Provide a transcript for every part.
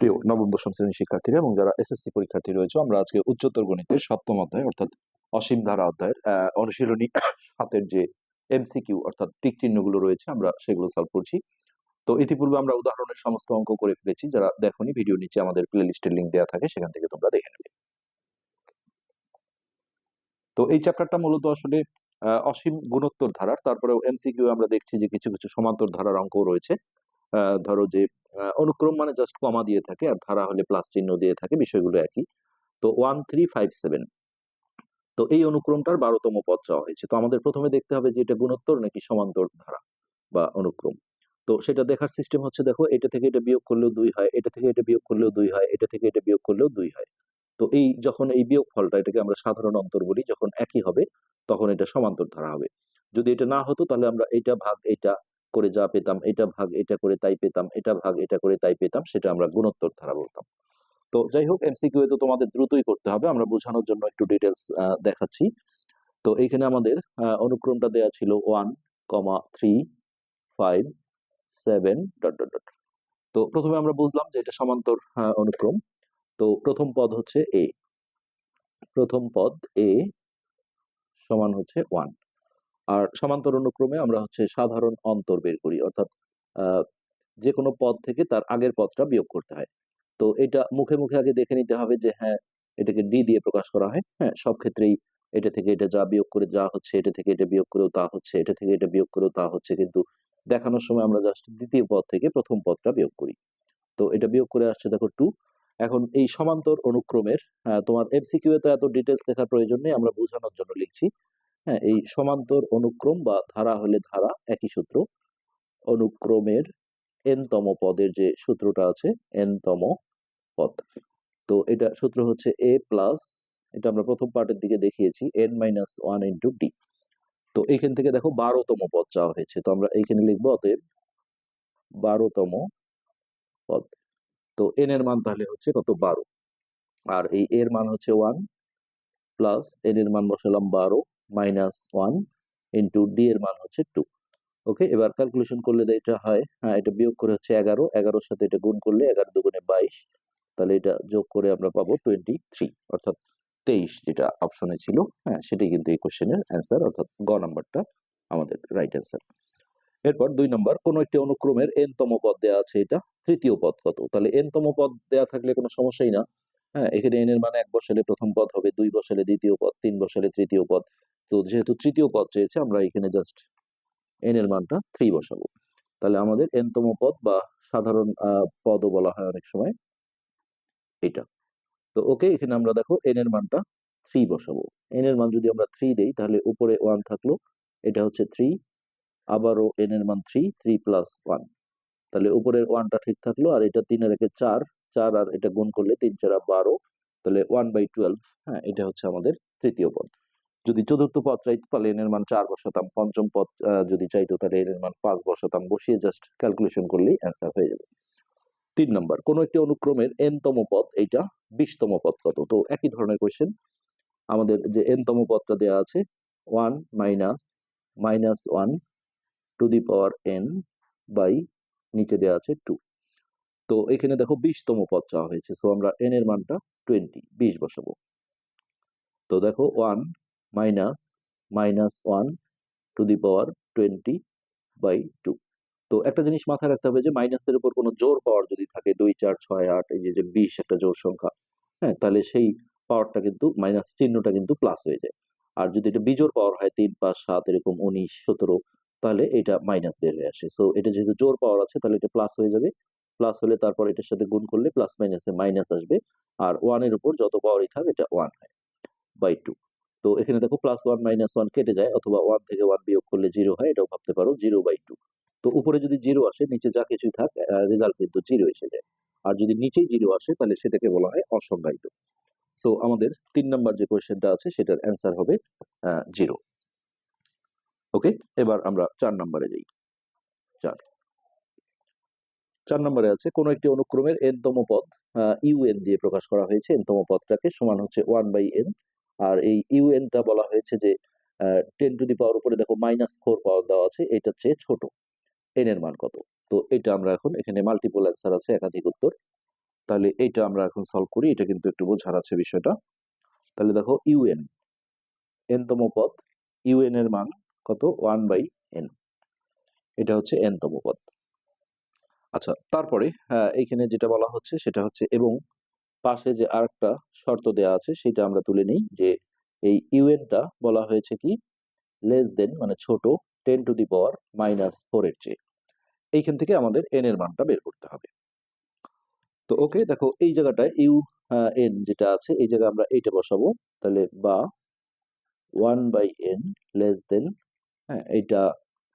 প্রিয় নবম, দশম শ্রেণির শিক্ষার্থীরা এবং যারা এসএসসি পরীক্ষার্থী রয়েছে, আমরা আজকে উচ্চতর গণিতের সপ্তম অধ্যায়, অর্থাৎ অসীম ধারা অধ্যায়ের অনুশীলনী হাতের যে এমসিকিউ অর্থাৎ টিক চিহ্নগুলো রয়েছে, আমরা সেগুলো সলভ করছি। তো ইতিপূর্বে আমরা উদাহরণের সমস্ত অঙ্ক করে ফেলেছি, যারা দেখোনি ভিডিও নিচে আমাদের প্লে লিস্টের লিঙ্ক দেওয়া থাকে, সেখান থেকে তোমরা দেখে নেবে। তো এই চ্যাপ্টারটা মূলত আসলে অসীম গুণোত্তর ধারার, তারপরেও এমসিকিউ আমরা দেখছি যে কিছু কিছু সমান্তর ধারার অঙ্কও রয়েছে। ধরো যে অনুক্রম মানে জাস্ট কমা দিয়ে থাকে আর ধারা হলে প্লাস চিহ্ন দিয়ে থাকে, বিষয়গুলো একই। তো ওয়ান থ্রি ফাইভ সেভেন তো এই অনুক্রমটার বারোতম পদ চাওয়া হয়েছে। তো আমাদের প্রথমে দেখতে হবে যে এটা গুণোত্তর নাকি সমান্তর ধারা বা অনুক্রম। তো সেটা দেখার সিস্টেম হচ্ছে দেখো, এটা থেকে এটা বিয়োগ করলেও দুই হয়, এটা থেকে এটা বিয়োগ করলেও দুই হয়, এটা থেকে এটা বিয়োগ করলেও দুই হয়। তো এই যখন এই বিয়োগ ফলটা এটাকে আমরা সাধারণ অন্তর বলি, যখন একই হবে, তখন এটা সমান্তর ধারা হবে। যদি এটা না হতো তাহলে আমরা এটা ভাগ এটা করে যা পেতাম, এটা ভাগ এটা করে তাই পেতাম, এটা ভাগ এটা করে তাই পেতাম, সেটা আমরা গুণোত্তর ধারা বলতাম। তো যাই হোক, এমসিকিউ তো তোমাদের দ্রুতই করতে হবে, আমরা বোঝানোর জন্য একটু ডিটেলস দেখাচ্ছি। তো এইখানে আমাদের অনুক্রমটা দেয়া ছিল one comma three five seven dot dot dot তো প্রথমে আমরা বুঝলাম যে এটা সমান্তর অনুক্রম। তো প্রথম পদ হচ্ছে এ প্রথম পদ এ সমান হচ্ছে ওয়ান আর সমান্তর অনুক্রমে আমরা হচ্ছে সাধারণ অন্তর বের করি, অর্থাৎ যে কোনো পদ থেকে তার আগের পদটা বিয়োগ করতে হয়। তো এটা মুখে মুখে আগে দেখে নিতে হবে যে হ্যাঁ এটাকে ডি দিয়ে প্রকাশ করা হয়। হ্যাঁ সব ক্ষেত্রেই এটা থেকে এটা যা বিয়োগ করে যা হচ্ছে, এটা থেকে এটা বিয়োগ করেও তা হচ্ছে, এটা থেকে এটা বিয়োগ করেও তা হচ্ছে, কিন্তু দেখানোর সময় আমরা জাস্ট দ্বিতীয় পদ থেকে প্রথম পদটা বিয়োগ করি। তো এটা বিয়োগ করে আসছে দেখো টু এখন এই সমান্তর অনুক্রমের তোমার এমসিকিউ তো এত ডিটেলস লেখার প্রয়োজন নেই, আমরা বোঝানোর জন্য লিখছি। হ্যাঁ এই সমান্তর অনুক্রম বা ধারা হলে ধারা, একই সূত্র। অনুক্রমের এন তম পদের যে সূত্রটা আছে এন তম পদ। তো এটা সূত্র হচ্ছে এ প্লাস এটা আমরা প্রথম পার্টের দিকে দেখিয়েছি N minus one into D তো এইখান থেকে দেখো বারোতম পদ চাওয়া হয়েছে, তো আমরা এইখানে লিখব অতএব বারোতম পদ। তো এন এর মান তাহলে হচ্ছে কত? বারো। আর এই এর মান হচ্ছে ওয়ান প্লাস এন এর মান বসালাম বারো। মাইনাস ওয়ান ইন্টু ডি এর মান হচ্ছে টু ওকে এবার ক্যালকুলেশন করলে এটা হয় হ্যাঁ এটা বিয়োগ করে হচ্ছে এগারো, এগারোর সাথে এটা গুণ করলে এগারো দুগুণে বাইশ, তাহলে এটা যোগ করে আমরা পাবো টোয়েন্টি থ্রি অর্থাৎ তেইশ যেটা অপশনে ছিল হ্যাঁ সেটাই কিন্তু এই কোশ্চেনের অ্যান্সার অর্থাৎ গ নাম্বারটা আমাদের রাইট অ্যান্সার এরপর দুই নম্বর কোন একটি অনুক্রমের এন তম পদ দেওয়া আছে এটা, তৃতীয় পদ কত? তাহলে এন তম পদ দেওয়া থাকলে কোনো সমস্যাই না হ্যাঁ এখানে এন এর মানে এক বসালে প্রথম পদ হবে, দুই বসালে দ্বিতীয় পদ, তিন বসালে তৃতীয় পদ তো যেহেতু তৃতীয় পদ চেয়েছে, আমরা এখানে জাস্ট এন এর মানটা থ্রি বসাবো। তাহলে আমাদের এনতম পদ বা সাধারণ পদও বলা হয় অনেক সময় এটা। তো ওকে, এখানে আমরা দেখো এন এর মানটা থ্রি বসাবো। এন এর মান যদি আমরা থ্রি দেই, তাহলে উপরে ওয়ান থাকল, এটা হচ্ছে থ্রি আবারও এন এর মান থ্রি থ্রি প্লাস ওয়ান তাহলে উপরের ওয়ানটা ঠিক থাকল, আর এটা তিনের একে চার চার আর এটা গুণ করলে তিন, চার বারো, তাহলে ওয়ান বাই টুয়েলভ হ্যাঁ এটা হচ্ছে আমাদের তৃতীয় পদ। যদি চতুর্থ পদ চাইতো তাহলে এন এর মান চার বসাতাম, পঞ্চম পদ যদি চাইতো তাহলে এন এর মান পাঁচ বসাতাম, বসিয়ে জাস্ট ক্যালকুলেশন করলেই অ্যান্সার হয়ে যাবে। তিন নম্বর, কোন একটি অনুক্রমের এন তম পদ, এইটা বিশতম পদ কত? তো একই ধরনের কোয়েশ্চেন আমাদের যে এন তম পদটা দেওয়া আছে one minus minus one to the power N by নিচে দেওয়া আছে টু তো এখানে দেখো বিশতম পদ চাওয়া হয়েছে সো আমরা এন এর মানটা টোয়েন্টি বিশ বসাবো। তো দেখো one minus minus one to the power twenty by two তো একটা জিনিস মাথায় রাখতে হবে যে মাইনাসের উপর কোনো জোর পাওয়ার যদি থাকে দুই, চার, ছয়, আট, এই যে বিশ একটা জোর সংখ্যা হ্যাঁ তাহলে সেই পাওয়ারটা কিন্তু মাইনাস চিহ্নটা কিন্তু প্লাস হয়ে যায়। আর যদি এটা বিজোর পাওয়ার হয় তিন, পাঁচ, সাত, এরকম উনিশ, সতেরো, তাহলে এটা মাইনাস বের হয়ে আসে। সো এটা যেহেতু জোর পাওয়ার আছে, তাহলে এটা প্লাস হয়ে যাবে। প্লাস হলে তারপর এটার সাথে গুণ করলে প্লাস মাইনাসে মাইনাস আসবে। আর ওয়ানের উপর যত পাওয়ারই থাক, এটা ওয়ান হয় বাই টু তো এখানে দেখো প্লাস ওয়ান মাইনাস ওয়ান কেটে যায় অথবা ওয়ান থেকে ওয়ান বিয়োগ করলে জিরো হয়, এটাও ভাবতে পারো জিরো বাই টু তো উপরে যদি জিরো আসে, নিচে যা কিছুই থাক রেজাল্ট কিন্তু জিরো এসে যায়। আর যদি নিচেই জিরো আসে, তাহলে সেটাকে বলা হয় অসংজ্ঞায়িত। সো আমাদের তিন নম্বর যে কোয়েশ্চেনটা আছে, সেটার অ্যান্সার হবে জিরো ওকে এবার আমরা চার নম্বরে যাই। চার। চার নম্বরে আছে, কোন একটি অনুক্রমের এন তম পদ ইউএন দিয়ে প্রকাশ করা হয়েছে। এন তম পদটাকে সমান হচ্ছে ওয়ান বাই এন আর এই ইউএনটা বলা হয়েছে যে টেন টু দি পাওয়ার উপরে দেখো মাইনাস ফোর পাওয়ার দেওয়া আছে, এটার চেয়ে ছোট। এন এর মান কত? তো এটা আমরা এখন এখানে মাল্টিপল অ্যান্সার আছে, একাধিক উত্তর। তাহলে এইটা আমরা এখন সলভ করি, এটা কিন্তু একটু বোঝার আছে বিষয়টা। তাহলে দেখো ইউএন এন তম পদ ইউএন এর মান কত? ওয়ান বাই এন এটা হচ্ছে এন তম পদ। আচ্ছা তারপরে এইখানে যেটা বলা হচ্ছে সেটা হচ্ছে এবং পাশে যে আরেকটা শর্ত দেওয়া আছে, সেটা আমরা তুলে নিই যে এই ইউএনটা বলা হয়েছে কি? লেস দেন মানে ছোট, ten to the power minus four এর চেয়ে। এইখান থেকে আমাদের এন এর মানটা বের করতে হবে। তো ওকে, দেখো এই জায়গাটায় ইউ এন যেটা আছে, এই জায়গায় আমরা এইটা বসাবো। তাহলে বা one by N less than হ্যাঁ এইটা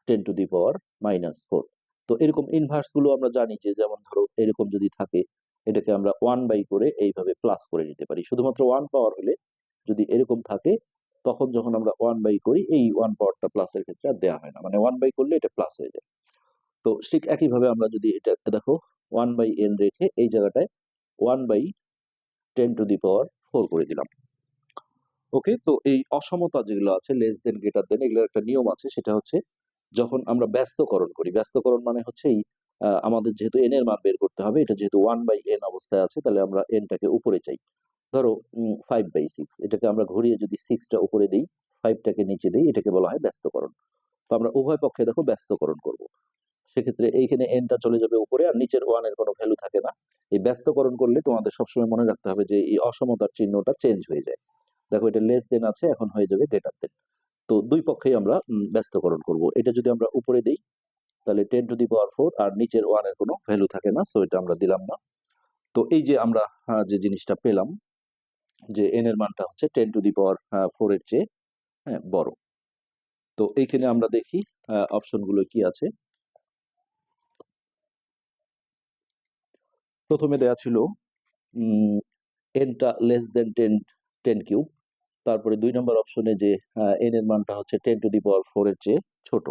ten to the power minus four. তো এরকম ইনভার্সগুলো আমরা জানি যে, যেমন ধরো এরকম যদি থাকে এটাকে আমরা ওয়ান বাই করে এইভাবে প্লাস করে নিতে পারি। শুধুমাত্র ওয়ান পাওয়ার হলে যদি এরকম থাকে, তখন যখন আমরা ওয়ান বাই করি, এই ওয়ান পাওয়ারটা প্লাসের ক্ষেত্রে আর দেওয়া হয় না। মানে ওয়ান বাই করলে এটা প্লাস হয়ে যায়। তো ঠিক একইভাবে আমরা যদি এটা দেখো ওয়ান বাই এন রেখে এই জায়গাটায় one by ten to the power four করে দিলাম। ওকে তো এই অসমতা যেগুলো আছে লেস দেন গ্রেটার দেন এগুলোর একটা নিয়ম আছে। সেটা হচ্ছে যখন আমরা ব্যস্তকরণ করি। ব্যস্তকরণ মানে হচ্ছে এই আমাদের যেহেতু এন এর মান বের করতে হবে, এটা যেহেতু ওয়ান বাই এন অবস্থায় আছে, তাহলে আমরা এনটাকে উপরে চাই। ধরো ফাইভ বাই সিক্স এটাকে আমরা ঘুরিয়ে যদি সিক্সটা উপরে দিই ফাইভটাকে নিচে দিই, এটাকে বলা হয় ব্যস্তকরণ। তো আমরা উভয় পক্ষে দেখো ব্যস্তকরণ করব। সেক্ষেত্রে এইখানে এনটা চলে যাবে উপরে, আর নিচের ওয়ানের কোনো ভ্যালু থাকে না। এই ব্যস্তকরণ করলে তোমাদের সবসময় মনে রাখতে হবে যে, এই অসমতার চিহ্নটা চেঞ্জ হয়ে যায়। দেখো, এটা লেস দেন আছে, এখন হয়ে যাবে গ্রেটার দেন তো দুই পক্ষেই আমরা ব্যস্তকরণ করব। এটা যদি আমরা উপরে দিই তাহলে ten to the power four আর নিচের ওয়ানের কোনো ভ্যালু থাকে না সো এটা আমরা দিলাম না। তো এই যে আমরা যে জিনিসটা পেলাম, যে এন এর মানটা হচ্ছে ten to the power four এর চেয়ে হ্যাঁ বড়। তো এইখানে আমরা দেখি অপশনগুলো কি আছে। প্রথমে দেয়া ছিল এনটা less than ten ten cube তারপরে দুই নম্বর অপশনে যে এন এর মানটা হচ্ছে ten to the power four এর চেয়ে ছোট।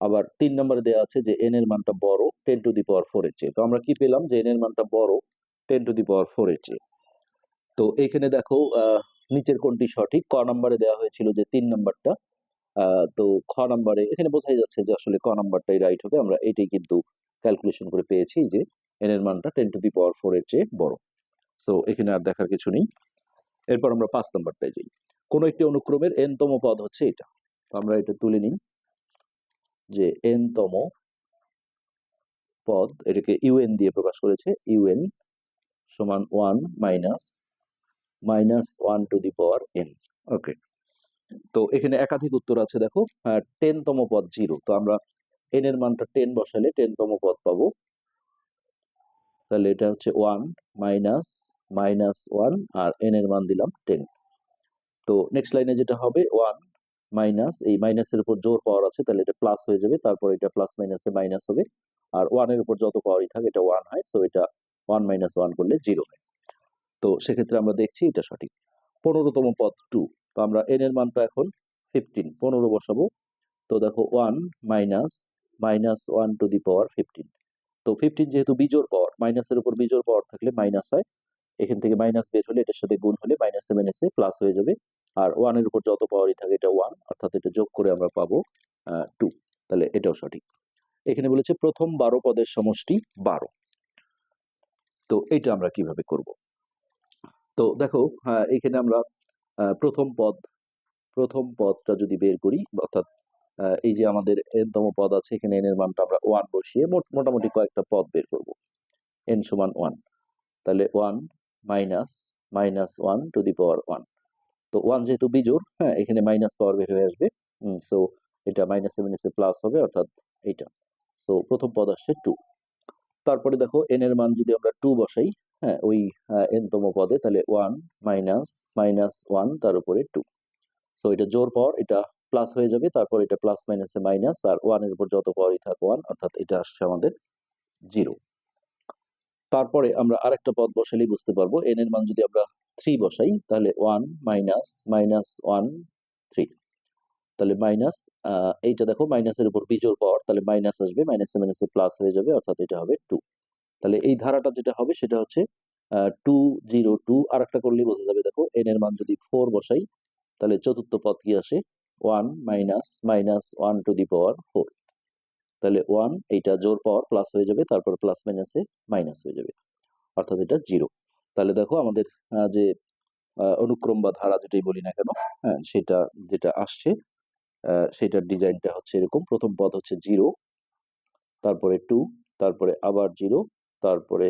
আবার তিন নম্বরে দেওয়া আছে যে এন এর মানটা বড় ten to the power four এর চেয়ে। তো আমরা কি পেলাম যে এন এর মানটা বড় ten to the power four এর চেয়ে। তো এখানে দেখো নিচের কোনটি সঠিক? ক নম্বরে দেওয়া হয়েছিল যে তিন নম্বরটা। তো খ নম্বরে, এখানে বোঝাই যাচ্ছে যে আসলে ক নম্বরটাই রাইট হবে। আমরা এটাই কিন্তু ক্যালকুলেশন করে পেয়েছি যে এন এর মানটা ten to the power four এর চেয়ে বড়। সো এখানে আর দেখার কিছু নেই। এরপর আমরা পাঁচ নম্বরটায় যাই। কোন একটি অনুক্রমের এন তম পদ হচ্ছে এটা। আমরা এটা তুলে নিই। যে এন তম পদ, এটাকে ইউএন দিয়ে প্রকাশ করেছে ইউএন সমান one minus minus one to the power N okay তো এখানে একাধিক উত্তর আছে, দেখো। টেন তম পদ জিরো তো আমরা এন এর মানটা টেন বসালে টেন তম পদ পাবো। তাহলে এটা হচ্ছে ওয়ান মাইনাস মাইনাস ওয়ান আর এন এর মান দিলাম টেন তো নেক্সট লাইনে যেটা হবে ওয়ান মাইনাস এই মাইনাসের উপর জোর পাওয়ার আছে, তাহলে এটা প্লাস হয়ে যাবে, তারপর এটা প্লাস মাইনাসে মাইনাস হবে। আর ওয়ানের উপর যত পাওয়ারই থাকে, এটা ওয়ান হয় সো এটা ওয়ান মাইনাস ওয়ান করলে জিরো হয়। তো সেক্ষেত্রে আমরা দেখছি এটা সঠিক। পনেরোতম পদ টু তো আমরা এন এর মানটা এখন ফিফটিন পনেরো বসাবো। তো দেখো one minus minus one to the power fifteen তো ফিফটিন যেহেতু বিজোর পাওয়ার মাইনাসের উপর বিজোর পাওয়ার থাকলে মাইনাস হয়। এখান থেকে মাইনাস বের হলে এটার সাথে গুণ হলে মাইনাস এসে প্লাস হয়ে যাবে। আর ওয়ানের উপর যত পাওয়ারই থাকে, এটা ওয়ান অর্থাৎ এটা যোগ করে আমরা পাবো টু তাহলে এটাও সঠিক। এখানে বলেছে প্রথম বারো পদের সমষ্টি বারো। তো এটা আমরা কীভাবে করব? তো দেখো এখানে আমরা প্রথম পদ, প্রথম পদটা যদি বের করি, অর্থাৎ এই যে আমাদের এন তম পদ আছে, এখানে এন এর মানটা আমরা ওয়ান বসিয়ে মোট- মোটামুটি কয়েকটা পদ বের করব। এন সমান ওয়ান তাহলে one minus minus one to the power one তো ওয়ান যেহেতু বিজোড় হ্যাঁ এখানে মাইনাস পাওয়ার বের হয়ে আসবে। সো এটা মাইনাস সেভেন এসে প্লাস হবে, অর্থাৎ এইটা। সো প্রথম পদ আসছে টু তারপরে দেখো এন এর মান যদি আমরা টু বসাই হ্যাঁ ওই এন তম পদে, তাহলে ওয়ান মাইনাস মাইনাস ওয়ান তার উপরে টু সো এটা জোর পাওয়ার এটা প্লাস হয়ে যাবে, তারপর এটা প্লাস মাইনাসে মাইনাস আর ওয়ানের উপর যত পাওয়ারই থাক ওয়ান অর্থাৎ এটা আসছে আমাদের জিরো তারপরে আমরা আরেকটা পদ বসালেই বুঝতে পারব এন এর মান যদি আমরা থ্রি বসাই, তাহলে one minus minus one three তাহলে মাইনাস এইটা দেখো মাইনাসের উপর বিজোর পাওয়ার তাহলে মাইনাস আসবে মাইনাসে মাইনাসে প্লাস হয়ে যাবে, অর্থাৎ এটা হবে টু তাহলে এই ধারাটা যেটা হবে সেটা হচ্ছে টু জিরো টু আর একটা করলেই বোঝা যাবে, দেখো এন এর মান যদি ফোর বসাই, তাহলে চতুর্থ পদ কি আসে? One minus minus one to the power four তাহলে ওয়ান এইটা জোর পাওয়ার প্লাস হয়ে যাবে, তারপর প্লাস মাইনাসে মাইনাস হয়ে যাবে, অর্থাৎ এটা জিরো তাহলে দেখো আমাদের যে অনুক্রম বা ধারা যেটাই বলি না কেন হ্যাঁ সেটা যেটা আসছে সেটার ডিজাইনটা হচ্ছে এরকম। প্রথম পদ হচ্ছে জিরো, তারপরে টু, তারপরে আবার জিরো, তারপরে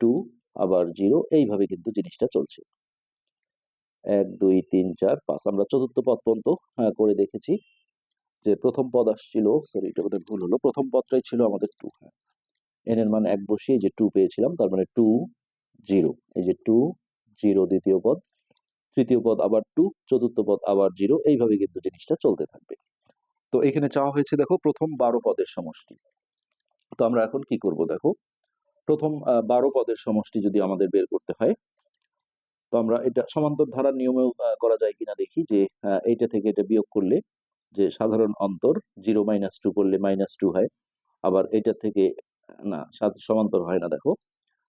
টু, আবার জিরো, এইভাবে কিন্তু জিনিসটা চলছে। এক, দুই, তিন, চার, পাঁচ, আমরা চতুর্থ পদ পর্যন্ত করে দেখেছি যে প্রথম পদ আসছিল, সরি, এটা বোধহয় ভুল হলো, প্রথম পদটাই ছিল আমাদের টু হ্যাঁ। এন এর মান এক বসিয়ে যে টু পেয়েছিলাম, তার মানে টু জিরো। এই যে টু জিরো দ্বিতীয় পদ, তৃতীয় পদ আবার টু চতুর্থ পদ আবার জিরো, এইভাবে কিন্তু জিনিসটা চলতে থাকবে। তো এখানে চাওয়া হয়েছে দেখো প্রথম বারো পদের সমষ্টি। তো আমরা এখন কি করব দেখো? প্রথম বারো পদের সমষ্টি যদি আমাদের বের করতে হয়, তো আমরা এটা সমান্তর ধারার নিয়মেও করা যায় কিনা দেখি যে এইটা থেকে এটা বিয়োগ করলে যে সাধারণ অন্তর জিরো মাইনাস টু করলে মাইনাস টু হয়, আবার এটা থেকে, না সমান্তর হয় না দেখো।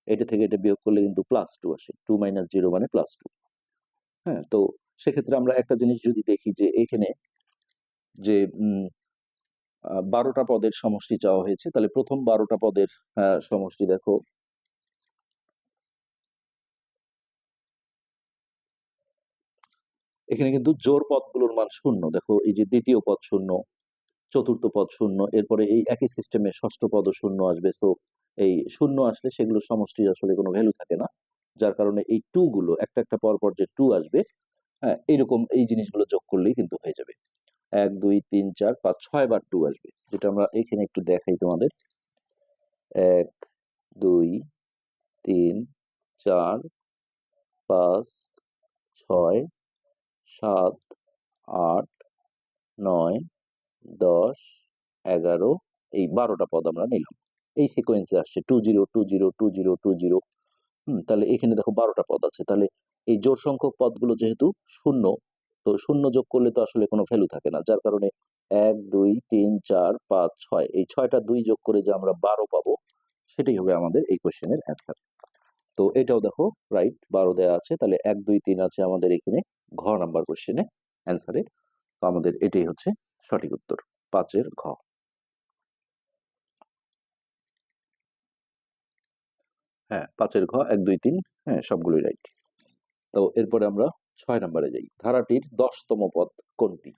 এটা থেকে এটা বিয়োগ করলে কিন্তু প্লাস টু আসে। টু মাইনাস জিরো মানে প্লাস টু হ্যাঁ তো সেক্ষেত্রে আমরা একটা জিনিস যদি দেখি যে এখানে যে বারোটা পদের সমষ্টি চাওয়া হয়েছে, তাহলে প্রথম বারোটা পদের সমষ্টি দেখো। এখানে কিন্তু জোর পদগুলোর মান শূন্য। দেখো, এই যে দ্বিতীয় পদ শূন্য, চতুর্থ পদ শূন্য, এরপরে এই একই সিস্টেমে ষষ্ঠ পদ শূন্য আসবে। সো এই শূন্য আসলে সেগুলো সমষ্টি আসলে কোনো ভ্যালু থাকে না। যার কারণে এই টু গুলো, একটা একটা পর পর যে টু আসবে হ্যাঁ এইরকম এই জিনিসগুলো যোগ করলেই কিন্তু হয়ে যাবে। এক, দুই, তিন, চার, পাঁচ, ছয় বার টু আসবে, যেটা আমরা এখানে একটু দেখাই তোমাদের। এক, দুই, তিন, চার, পাঁচ, ছয়, সাত, আট, নয়, দশ, এগারো, এই বারোটা পদ আমরা নিলাম। এই সিকোয়েন্সে আসছে two zero two zero two zero two zero হুম, তাহলে এখানে দেখো বারোটা পদ আছে। তাহলে এই জোর সংখ্যক পদগুলো যেহেতু শূন্য, তো শূন্য যোগ করলে তো আসলে কোনো ভ্যালু থাকে না, যার কারণে এক, দুই, তিন, চার, পাঁচ, ছয়, এই ছয়টা দুই যোগ করে যে আমরা বারো পাবো, সেটাই হবে আমাদের এই কোয়েশ্চেনের অ্যান্সার তো এটাও দেখো রাইট বারো দেওয়া আছে, তাহলে এক, দুই, তিন আছে আমাদের এখানে ঘ নাম্বার কোশ্চেনে অ্যান্সারে তো আমাদের এটাই হচ্ছে সঠিক উত্তর, পাঁচের ঘ। হ্যাঁ পাঁচের ঘ, এক, দুই, তিন হ্যাঁ সবগুলোই রাইট তো এরপরে আমরা ছয় নম্বরে যাই। ধারাটির দশতম পদ কোনটি?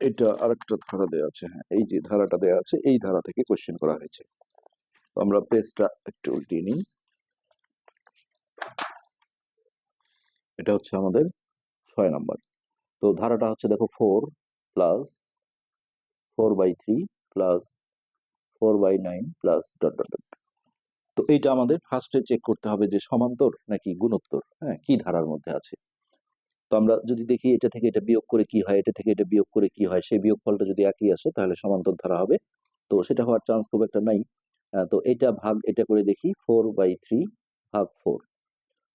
এটা আরেকটা ধারা দেওয়া আছে হ্যাঁ এই যে ধারাটা দেওয়া আছে, এই ধারা থেকে কোশ্চেন করা হয়েছে। তো আমরা পেজটা একটু উল্টিয়ে নিই। এটা হচ্ছে আমাদের ছয় নাম্বার। তো ধারাটা হচ্ছে দেখো four plus four by three plus four by nine plus dot dot dot তো এইটা আমাদের ফার্স্টে চেক করতে হবে যে সমান্তর নাকি গুণোত্তর হ্যাঁ কি ধারার মধ্যে আছে। তো আমরা যদি দেখি এটা থেকে এটা বিয়োগ করে কি হয়, এটা থেকে এটা বিয়োগ করে কি হয়, সেই বিয়োগ ফলটা যদি একই আসে তাহলে সমান্তর ধারা হবে। তো সেটা হওয়ার চান্স খুব একটা নাই। তো এটা ভাগ, এটা করে দেখি ফোর বাই থ্রি ভাগ ফোর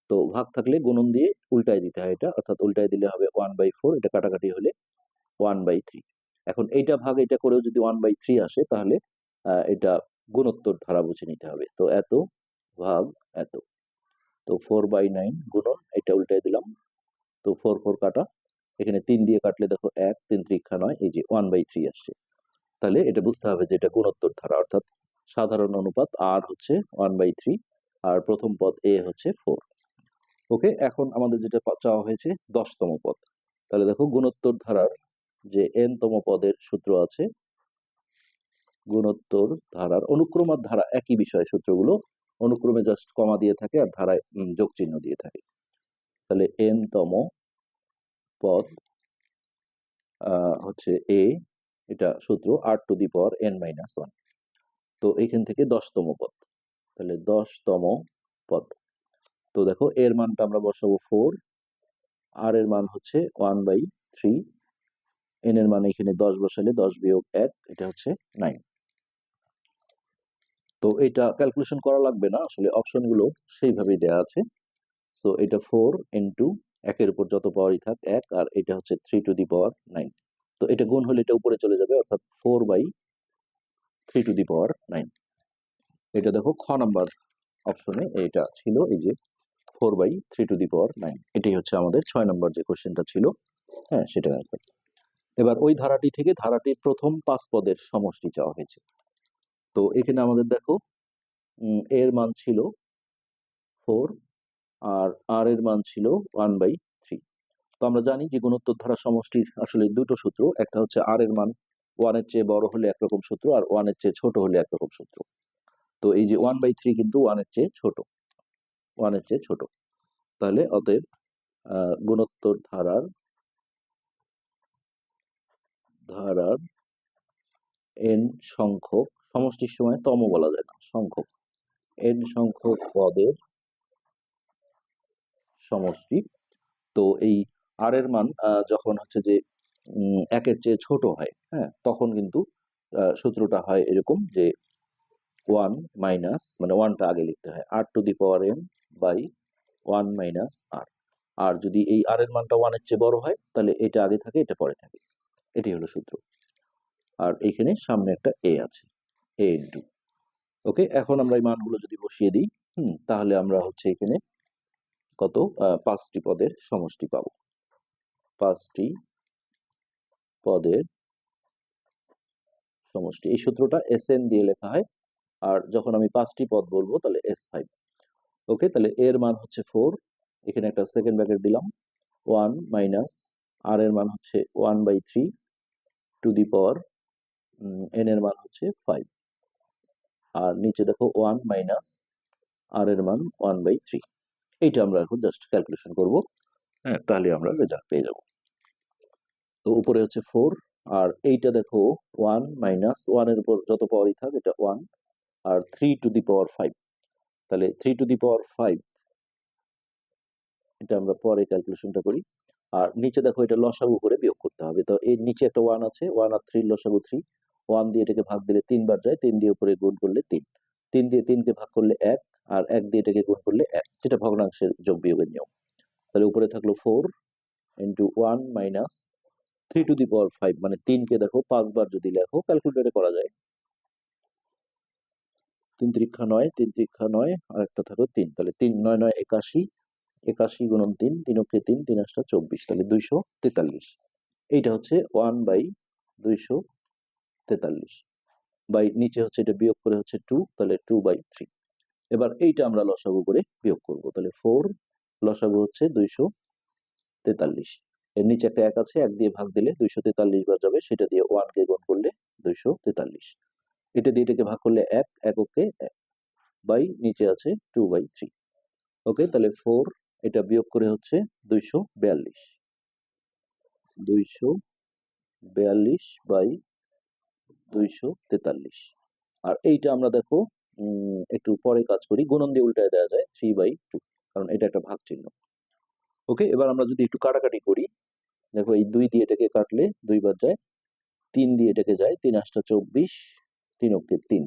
তো ভাগ থাকলে গুণন দিয়ে উল্টায় দিতে হয় এটা, অর্থাৎ উল্টায় দিলে হবে ওয়ান বাই ফোর এটা কাটাকাটি হলে ওয়ান বাই থ্রি এখন এইটা ভাগ এটা করেও যদি ওয়ান বাই থ্রি আসে, তাহলে এটা গুণোত্তর ধারা বুঝে নিতে হবে। তো এত ভাগ এত। তো ফোর বাই নাইন গুণন, এটা উল্টায় দিলাম। তো ফোর ফোর কাটা। এখানে তিন দিয়ে কাটলে দেখো এক, তিন ত্রিক্ষা নয়, এই যে ওয়ান বাই থ্রি আসছে। তাহলে এটা বুঝতে হবে যে এটা গুণোত্তর ধারা, অর্থাৎ সাধারণ অনুপাত আর হচ্ছে ওয়ান বাই থ্রি আর প্রথম পদ এ হচ্ছে ফোর ওকে এখন আমাদের যেটা চাওয়া হয়েছে দশতম পদ। তাহলে দেখো গুণোত্তর ধারার যে এন তম পদের সূত্র আছে, গুণোত্তর ধারার অনুক্রম আর ধারা একই বিষয় সূত্রগুলো অনুক্রমে জাস্ট কমা দিয়ে থাকে আর ধারায় যোগ চিহ্ন দিয়ে থাকে। তাহলে এন তম পদ হচ্ছে এ এটা সূত্র R to the power N minus one তো এখান থেকে দশতম পদ। তাহলে দশতম পদ। তো দেখো, এর মানটা আমরা বসাবো ফোর আর এর মান হচ্ছে ওয়ান বাই থ্রি এন এর মান এখানে দশ বসালে দশ বিয়োগ এক, এটা হচ্ছে নাইন তো এটা ক্যালকুলেশন করা লাগবে না, আসলে অপশনগুলো সেইভাবেই দেওয়া আছে। সো এটা ফোর ইন্টু একের উপর যত পাওয়ারই থাক, এক, আর এটা হচ্ছে three to the power nine তো এটা গুণ হলে এটা উপরে চলে যাবে, অর্থাৎ four by three to the power nine এটা দেখো, খ নাম্বার অপশনে এটা ছিল, এই যে four by three to the power nine এটাই হচ্ছে আমাদের ছয় নম্বর যে কোশ্চেনটা ছিল হ্যাঁ সেটার অ্যান্সার এবার ওই ধারাটি থেকে ধারাটির প্রথম পাঁচ পদের সমষ্টি চাওয়া হয়েছে। তো এখানে আমাদের দেখো এর মান ছিল ফোর আর আর এর মান ছিল ওয়ান বাই থ্রি তো আমরা জানি যে গুণোত্তর ধারা সমষ্টির আসলে দুটো সূত্র, একটা হচ্ছে আর এর মান ওয়ানের চেয়ে বড় হলে একরকম সূত্র আর ওয়ানের চেয়ে ছোট হলে একরকম সূত্র। তো এই যে ওয়ান বাই থ্রি কিন্তু ওয়ানের চেয়ে ছোট ওয়ানের চেয়ে ছোট। তাহলে অতএব গুণোত্তর ধারার ধারার এন সংখ্যক, সমষ্টির সময় তম বলা যায় না, সংখ্যক। এন সংখ্যক পদের সমষ্টি। তো এই আর এর মান যখন হচ্ছে যে একের চেয়ে ছোট হয় হ্যাঁ তখন কিন্তু সূত্রটা হয় এরকম যে ওয়ান মাইনাস মানে ওয়ানটা আগে লিখতে হয় r to the power n by one minus r আর যদি এই আর এর মানটা ওয়ানের চেয়ে বড় হয়, তাহলে এটা আগে থাকে, এটা পরে থাকে। এটি হলো সূত্র। আর এখানে সামনে একটা এ আছে। এ ইন্টু ওকে এখন আমরা এই মানগুলো যদি বসিয়ে দিই, হুম, তাহলে আমরা হচ্ছে এখানে কত? পাঁচটি পদের সমষ্টি পাবো। পাঁচটি পদের সমষ্টি। এই সূত্রটা এস এন দিয়ে লেখা হয়। আর যখন আমি পাঁচটি পদ বলব, তাহলে এস ফাইভ ওকে তাহলে এর মান হচ্ছে ফোর এখানে একটা সেকেন্ড ব্র্যাকেট দিলাম। ওয়ান মাইনাস আর এর মান হচ্ছে one by three to the power n এর মান হচ্ছে ফাইভ আর নিচে দেখো ওয়ান মাইনাস আর এর মান ওয়ান বাই থ্রি এইটা আমরা এখন জাস্ট ক্যালকুলেশন করব হ্যাঁ তাহলে আমরা রেজাল্ট পেয়ে যাব। তো উপরে হচ্ছে ফোর আর এইটা দেখো ওয়ান মাইনাস ওয়ানের উপর যত পাওয়ারই থাক, এটা one R three to the power five তাহলে three to the power five এটা আমরা পরে ক্যালকুলেশনটা করি। আর নিচে দেখো এটা লসাগু করে বিয়োগ করতে হবে। তো এর নিচে একটা ওয়ান আছে, ওয়ান আর থ্রি লসাগু থ্রি ওয়ান দিয়ে এটাকে ভাগ দিলে তিনবার যায়, তিন দিয়ে উপরে গুণ করলে তিন। তিন দিয়ে তিনকে ভাগ করলে এক, আর এক দিয়ে এটাকে গুণ করলে এক। যেটা ভগ্নাংশের যোগ বিয়োগের নিয়ম। তাহলে উপরে থাকল four into one minus three to the power five মানে তিনকে দেখো পাঁচবার যদি লেখো ক্যালকুলেটরে করা যায়। তিন ত্রিক্ষা নয়, তিন ত্রিক্ষা নয়, আর একটা থাকল তিন। তাহলে তিন, নয় নয়, একাশি একাশি গুণন তিন তিন অক্ষে তিন তিন আটটা চব্বিশ, তাহলে দুইশো তেতাল্লিশ। এইটা হচ্ছে ওয়ান বাই দুইশো তেতাল্লিশ। বাই নিচে হচ্ছে এটা বিয়োগ করে হচ্ছে টু, তাহলে টু বাই থ্রি। এবার এইটা আমরা লসাগু করে বিয়োগ করব, তাহলে ফোর লসাগু হচ্ছে দুইশো তেতাল্লিশ। এর নিচে একটা এক আছে, এক দিয়ে ভাগ দিলে দুইশো তেতাল্লিশ বার যাবে, সেটা দিয়ে ওয়ান কে গুণ করলে দুইশো তেতাল্লিশ। এটা দিয়ে এটাকে ভাগ করলে এক, এককে এক। বাই নিচে আছে টু বাই থ্রি ওকে তাহলে ফোর এটা বিয়োগ করে হচ্ছে দুইশো বিয়াল্লিশ। দুইশো বিয়াল্লিশ বাই দুইশো তেতাল্লিশ। আর এইটা আমরা দেখো একটু পরে কাজ করি, গুণন দিয়ে উল্টায় দেওয়া যায় থ্রি বাই টু কারণ এটা একটা ভাগ চিহ্ন ওকে, এবার আমরা যদি একটু কাটাকাটি করি, দেখো এই দুই দিয়ে এটাকে কাটলে দুইবার যায়, তিন দিয়ে এটাকে যায়, তিন আটটা চব্বিশ, তিন অক্ষে তিন।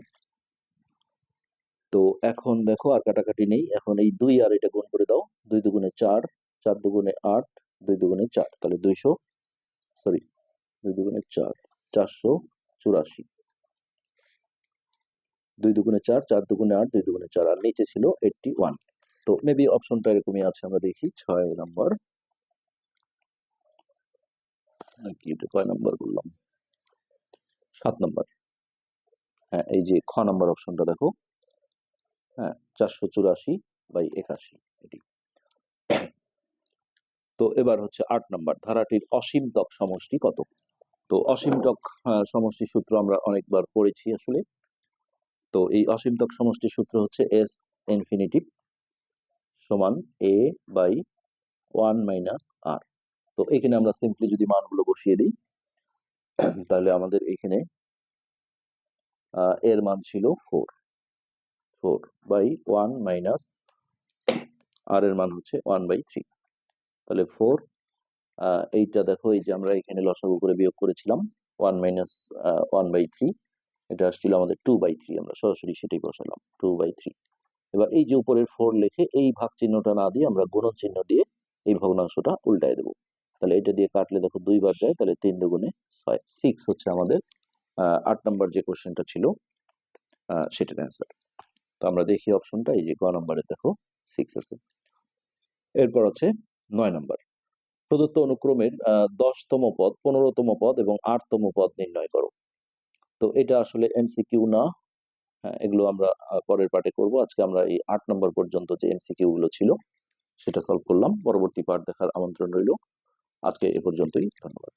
তো এখন দেখো আর কাটাকাটি নেই। এখন এই দুই আর এটা গুণ করে দাও। দুই দুগুণে চার চার দুগুণে আট, দুই দুগুণে চার। তাহলে দুইশো সরি দুই দুগুণে চার, চারশো চুরাশি। দুই দুগুণে চার চার দুগুণে আট, দুই দুগুণে চার, আর নিচে ছিল এইটটি ওয়ান তো মেবি অপশনটা এরকমই আছে, আমরা দেখি। ছয় নম্বর। এটা কয় নম্বর বললাম? সাত নম্বর। হ্যাঁ এই যে খ নম্বর অপশনটা দেখো। হ্যাঁ চারশো চুরাশি বাই একাশি এটি। তো এবার হচ্ছে আট নম্বর ধারাটির অসীমতক সমষ্টি কত? তো অসীমতক আহ, সমষ্টি সূত্র আমরা অনেকবার পড়েছি আসলে। তো এই অসীমতক সমষ্টি সূত্র হচ্ছে এস ইনফিনিটিভ সমান a by one minus r তো এখানে আমরা সিম্পলি যদি মানগুলো বসিয়ে দিই তাহলে আমাদের এখানে এর মান ছিল four four by one minus r এর মান হচ্ছে ওয়ান বাই থ্রি তাহলে ফোর এইটা দেখো, এই যে আমরা এখানে লসাগু করে বিয়োগ করেছিলাম one minus one by three এটা আসছিল আমাদের টু বাই থ্রি আমরা সরাসরি সেটাই বসালাম টু বাই থ্রি এবার এই যে উপরের ফোর লিখে এই ভাগ চিহ্নটা না দিয়ে আমরা গুণন চিহ্ন দিয়ে এই ভগ্নাংশটা উল্টায় দেবো। তাহলে এটা দিয়ে কাটলে দেখো দুইবার যায়, তাহলে তিন দুগুণে ছয় সিক্স হচ্ছে আমাদের আট নম্বর যে কোশ্চেনটা ছিল সেটার অ্যান্সার তো আমরা দেখি অপশনটা এই যে গ নম্বরে দেখো সিক্স আছে। এরপর আছে নয় নম্বর। প্রদত্ত অনুক্রমের দশতম পদ, পনেরোতম পদ এবং আটতম পদ নির্ণয় করো। তো এটা আসলে এমসিকিউ না। হ্যাঁ এগুলো আমরা পরের পার্টে করব। আজকে আমরা এই আট নম্বর পর্যন্ত যে এমসিকিউ গুলো ছিল, সেটা সলভ করলাম। পরবর্তী পার্ট দেখার আমন্ত্রণ রইল। আজকে এ পর্যন্তই। ধন্যবাদ।